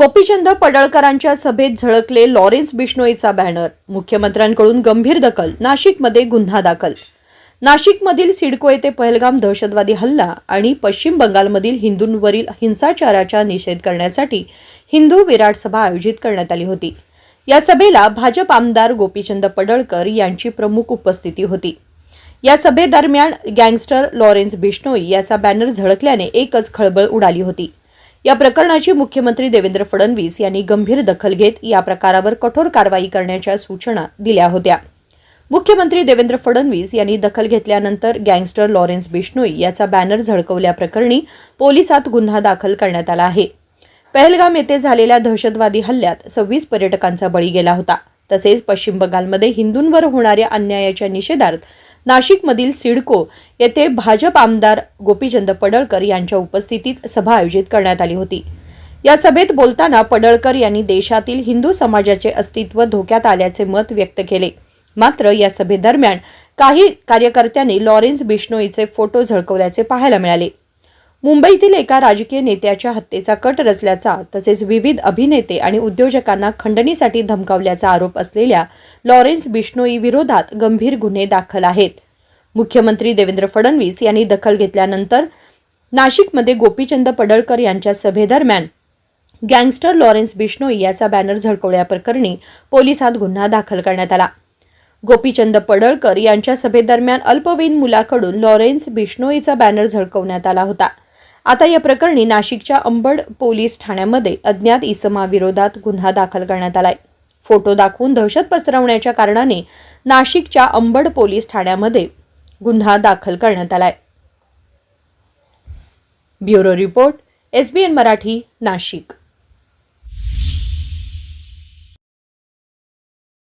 गोपीचंद पडळकरांच्या सभेत झळकले Lawrence बिश्नोईचा banner. मुख्यमंत्र्यांकडून गंभीर दखल. नाशिकमध्ये गुन्हा दाखल. नाशिकमधील सिडको येथे पहलगाम दहशतवादी हल्ला आणि पश्चिम बंगालमधील हिंदूंवरील हिंसाचाराचा निषेध करण्यासाठी हिंदू विराट सभा आयोजित करण्यात आली होती. या सभेला भाजप आमदार गोपीचंद पडळकर यांची प्रमुख उपस्थिती होती. या सभेदरम्यान गँगस्टर लॉरेन्स बिश्नोई याचा बॅनर झळकल्याने एकच खळबळ उडाली होती. या प्रकरणाची मुख्यमंत्री देवेंद्र फडणवीस यांनी गंभीर दखल घेत या प्रकारावर कठोर कारवाई करण्याच्या सूचना दिल्या होत्या. मुख्यमंत्री देवेंद्र फडणवीस यांनी दखल घेतल्यानंतर गँगस्टर लॉरेन्स बिष्णोई याचा बॅनर झळकवल्याप्रकरणी पोलिसात गुन्हा दाखल करण्यात आला आहे. पहलगाम येथे झालेल्या दहशतवादी हल्ल्यात सव्वीस पर्यटकांचा बळी गेला होता. तसेच पश्चिम बंगालमध्ये हिंदूंवर होणाऱ्या अन्यायाच्या निषेधार्थ नाशिकमधील सिडको येथे भाजप आमदार गोपीचंद पडळकर यांच्या उपस्थितीत सभा आयोजित करण्यात आली होती. या सभेत बोलताना पडळकर यांनी देशातील हिंदू समाजाचे अस्तित्व धोक्यात आल्याचे मत व्यक्त केले. मात्र या सभेदरम्यान काही कार्यकर्त्यांनी लॉरेन्स बिश्नोईचे फोटो झळकवल्याचे पाहायला मिळाले. मुंबईतील एका राजकीय नेत्याच्या हत्येचा कट रचल्याचा तसेच विविध अभिनेते आणि उद्योजकांना खंडणीसाठी धमकावल्याचा आरोप असलेल्या लॉरेन्स बिश्नोई विरोधात गंभीर गुन्हे दाखल आहेत. मुख्यमंत्री देवेंद्र फडणवीस यांनी दखल घेतल्यानंतर नाशिकमध्ये गोपीचंद पडळकर यांच्या सभेदरम्यान गँगस्टर लॉरेन्स बिश्नोई याचा बॅनर झळकवल्याप्रकरणी पोलिसात गुन्हा दाखल करण्यात आला. गोपीचंद पडळकर यांच्या सभेदरम्यान अल्पवयीन मुलाकडून लॉरेन्स बिश्नोईचा बॅनर झळकवण्यात आला होता. आता या प्रकरणी नाशिकच्या अंबड पोलीस ठाण्यामध्ये अज्ञात इसमाविरोधात गुन्हा दाखल करण्यात आलाय. फोटो दाखवून दहशत पसरवण्याच्या कारणाने नाशिकच्या अंबड पोलीस ठाण्यामध्ये गुन्हा दाखल करण्यात आलाय. Bureau report SBN Marathi Nashik.